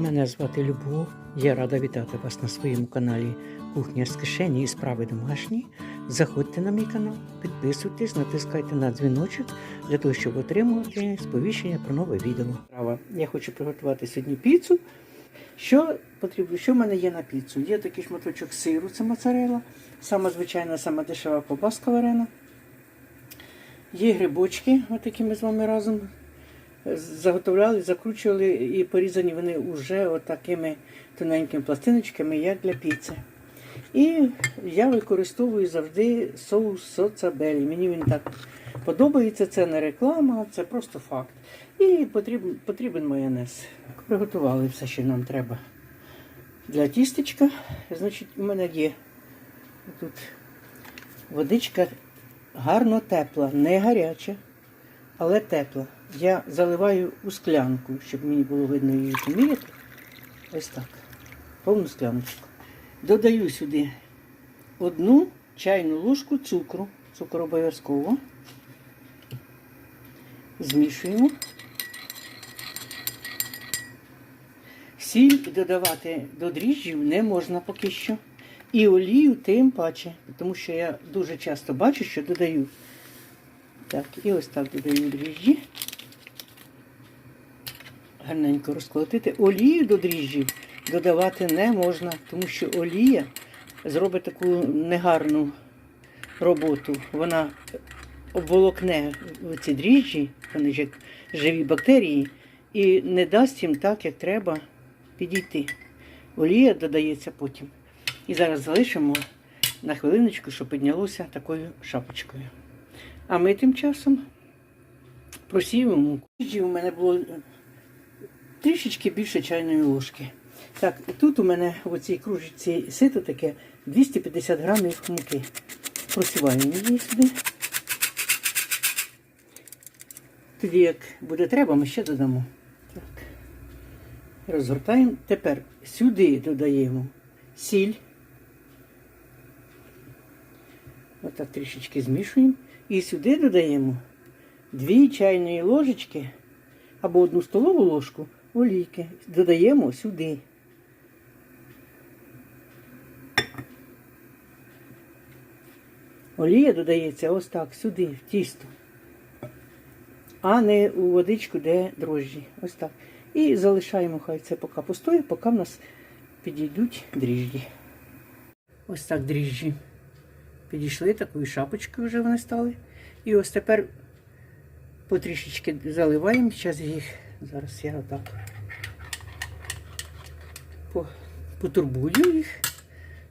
Мене звати Любов. Я рада вітати вас на своєму каналі Кухня з кишені і справи домашні. Заходьте на мій канал, підписуйтесь, натискайте на дзвіночок для того, щоб отримувати сповіщення про нове відео. Я хочу приготувати сьогодні піцу. Що потрібно? Що в мене є на піцу? Є такий шматочок сиру, це моцарела, сама звичайна, сама дешева ковбаска варена. Є грибочки, отакі ми з вами разом заготовляли, закручували і порізані вони вже отакими тоненькими пластиночками, як для піци. І я використовую завжди соус соцабелі. Мені він так подобається, це не реклама, це просто факт. І потрібен, потрібен майонез. Приготували все, що нам треба для тістечка. Значить, у мене є тут водичка гарно тепла, не гаряча, але тепла. Я заливаю у склянку, щоб мені було видно її поміряти. Ось так. Повну скляночку. Додаю сюди одну чайну ложку цукру. Цукор обов'язково. Змішуємо. Сіль додавати до дріжджів не можна поки що. І олію тим паче, тому що я дуже часто бачу, що додаю. Так, і ось так додаю дріжджі. Гарненько розколотити. Олію до дріжджів додавати не можна, тому що олія зробить таку негарну роботу. Вона обволокне ці дріжджі, вони ж як живі бактерії, і не дасть їм так, як треба підійти. Олія додається потім. І зараз залишимо на хвилиночку, щоб піднялося такою шапочкою. А ми тим часом просіємо муку. У мене було трішечки більше чайної ложки. Так, тут у мене в цій кружці сито таке 250 грамів муки. Просіваємо її сюди. Тоді, як буде треба, ми ще додамо. Так. Розгортаємо. Тепер сюди додаємо сіль. Отак трішечки змішуємо. І сюди додаємо 2 чайної ложечки або одну столову ложку олійки. Додаємо сюди. Олія додається ось так, сюди, в тісто, а не у водичку, де дрожжі. Ось так. І залишаємо, хай це поки постоє, поки в нас підійдуть дріжджі. Ось так дріжджі. Підійшли такою шапочкою вже вони стали. І ось тепер потрішечки заливаємо. Зараз їх, зараз я отак потурбую їх.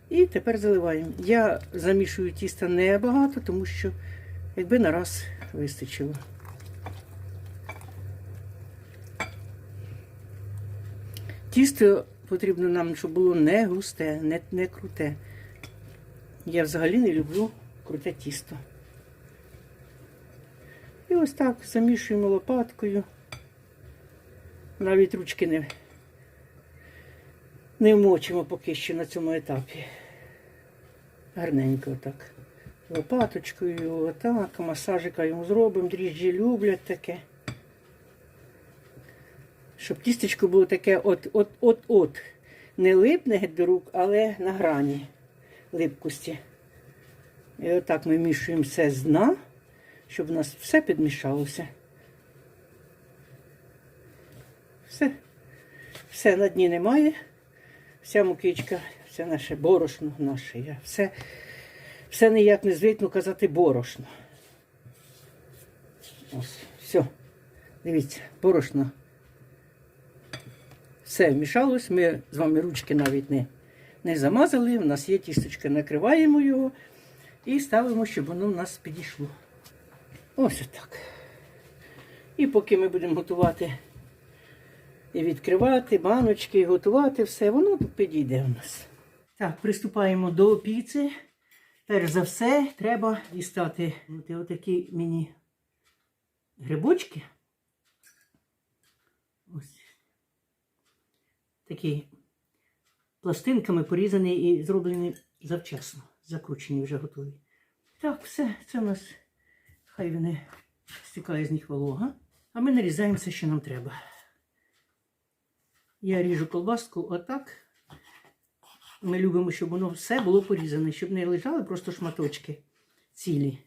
І тепер заливаємо. Я замішую тісто небагато, тому що якби на раз вистачило. Тісто потрібно нам, щоб було не густе, не, не круте. Я взагалі не люблю круте тісто. І ось так замішуємо лопаткою. Навіть ручки не, не вмочимо поки що на цьому етапі. Гарненько отак. Лопаточкою, отак, масажика йому зробимо, дріжджі люблять таке. Щоб тістечко було таке от-от-от-от. Не липне до рук, але на грані липкості. І отак ми вмішуємо все з дна, щоб у нас все підмішалося. Все, все на дні немає. Вся мукичка, все наше борошно наше. Все, все ніяк не звикну казати борошно. Ось, все. Дивіться, борошно. Все вмішалось, ми з вами ручки навіть не не замазали. У нас є тісточка, накриваємо його і ставимо, щоб воно в нас підійшло. Ось так. І поки ми будемо готувати і відкривати баночки, і готувати все, воно підійде у нас. Так, приступаємо до піци. Перш за все, треба дістати отакі міні грибочки. Ось. Такі пластинками порізані і зроблені завчасно. Закручені вже готові. Так, все, це у нас хай вони стікає з них волога. А ми нарізаємо все, що нам треба. Я ріжу колбаску отак. Ми любимо, щоб воно все було порізане, щоб не лежали просто шматочки цілі.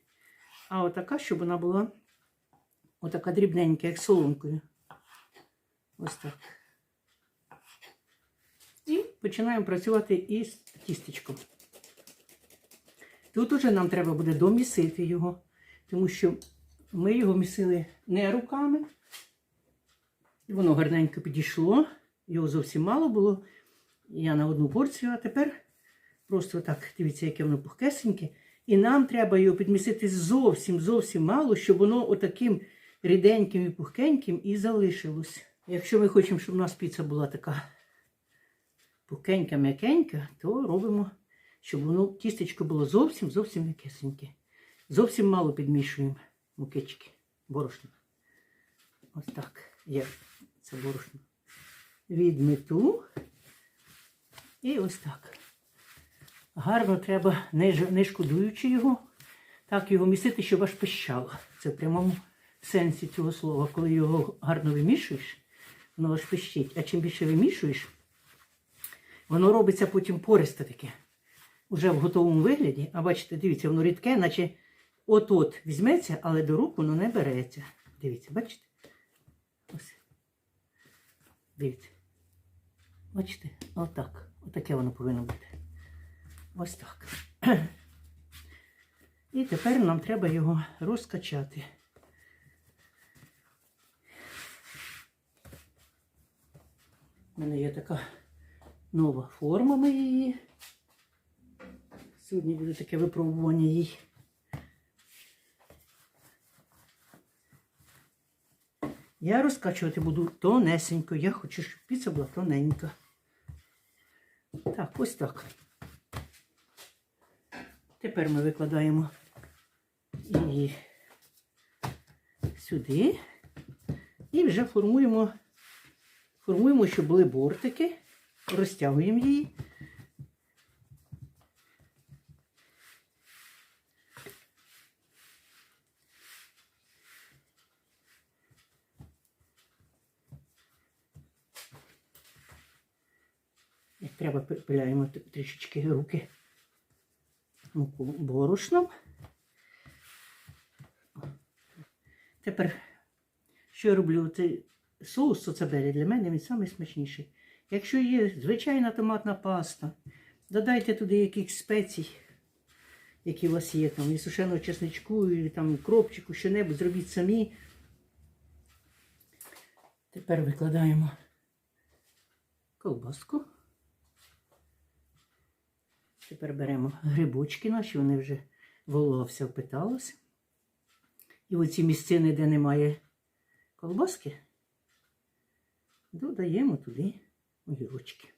А отака, щоб вона була отака дрібненька, як соломкою. Ось так. Починаємо працювати із тістечком. Тут уже нам треба буде домісити його, тому що ми його місили не руками. Воно гарненько підійшло. Його зовсім мало було. Я на одну порцію, а тепер просто так, дивіться, яке воно пухкесеньке. І нам треба його підмісити зовсім зовсім мало, щоб воно отаким ріденьким і пухкеньким і залишилось. Якщо ми хочемо, щоб у нас піца була така пухкенька, м'якенька, то робимо, щоб воно тістечко було зовсім зовсім м'якесеньке. Зовсім мало підмішуємо мукички, борошна. Ось так. Є це борошно. Відмету. І ось так. Гарно треба, не, не шкодуючи його, так його місити, щоб аж пищало. Це в прямому сенсі цього слова. Коли його гарно вимішуєш, воно аж пищить. А чим більше вимішуєш, воно робиться потім пористе таке. Уже в готовому вигляді. А бачите, дивіться, воно рідке, наче от-от візьметься, але до рук воно не береться. Дивіться, бачите? Ось. Дивіться. Бачите? Отак. Отаке воно повинно бути. Ось так. І тепер нам треба його розкачати. У мене є така нова форма моєї. Сьогодні буде таке випробування їй. Я розкачувати буду тонесенько. Я хочу, щоб піца була тоненька. Так, ось так. Тепер ми викладаємо її сюди і вже формуємо, формуємо, щоб були бортики, розтягуємо її. Як треба, пиляємо трішечки руки муку борошном. Тепер, що я роблю? Цей соус соцебелі для мене він найсмачніший. Якщо є звичайна томатна паста, додайте туди якихось спецій, які у вас є, там, і сушеного чесничку, і там кропчику, що-небудь, зробіть самі. Тепер викладаємо колбаску. Тепер беремо грибочки наші, вони вже волога вся впиталася. І оці місцини, де немає колбаски, додаємо туди огірочки.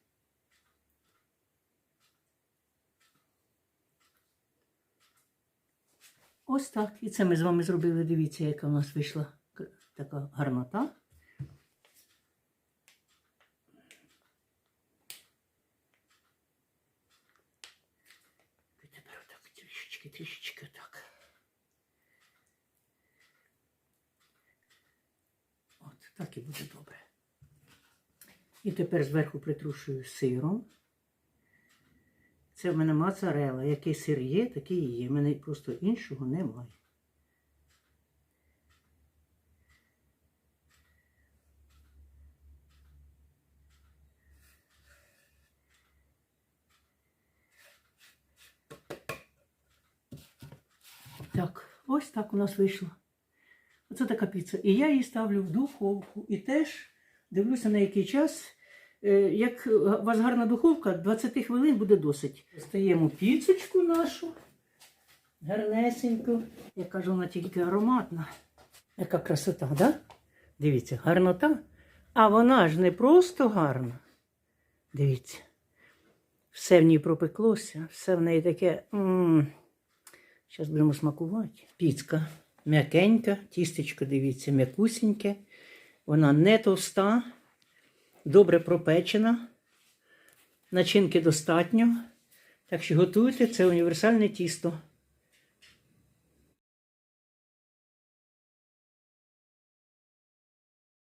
Ось так. І це ми з вами зробили. Дивіться, яка в нас вийшла така гарнота. І тепер отак трішечки, трішечки отак. От, так і буде добре. І тепер зверху притрушую сиром. Це в мене моцарела. Який сир є, такий і є. В мене просто іншого немає. Так, ось так у нас вийшло. Оце така піца. І я її ставлю в духовку. І теж дивлюся на який час. Е, Як у вас гарна духовка, 20 хвилин буде досить. Стаємо піцочку нашу. Гарнесеньку. Я кажу, вона тільки ароматна. Яка красота, да? Дивіться, гарнота. А вона ж не просто гарна. Дивіться. Все в ній пропеклося, все в неї таке. Зараз будемо смакувати. Піцка м'якенька, тістечко, дивіться, м'якусіньке. Вона не товста, добре пропечена. Начинки достатньо. Так що готуйте це універсальне тісто.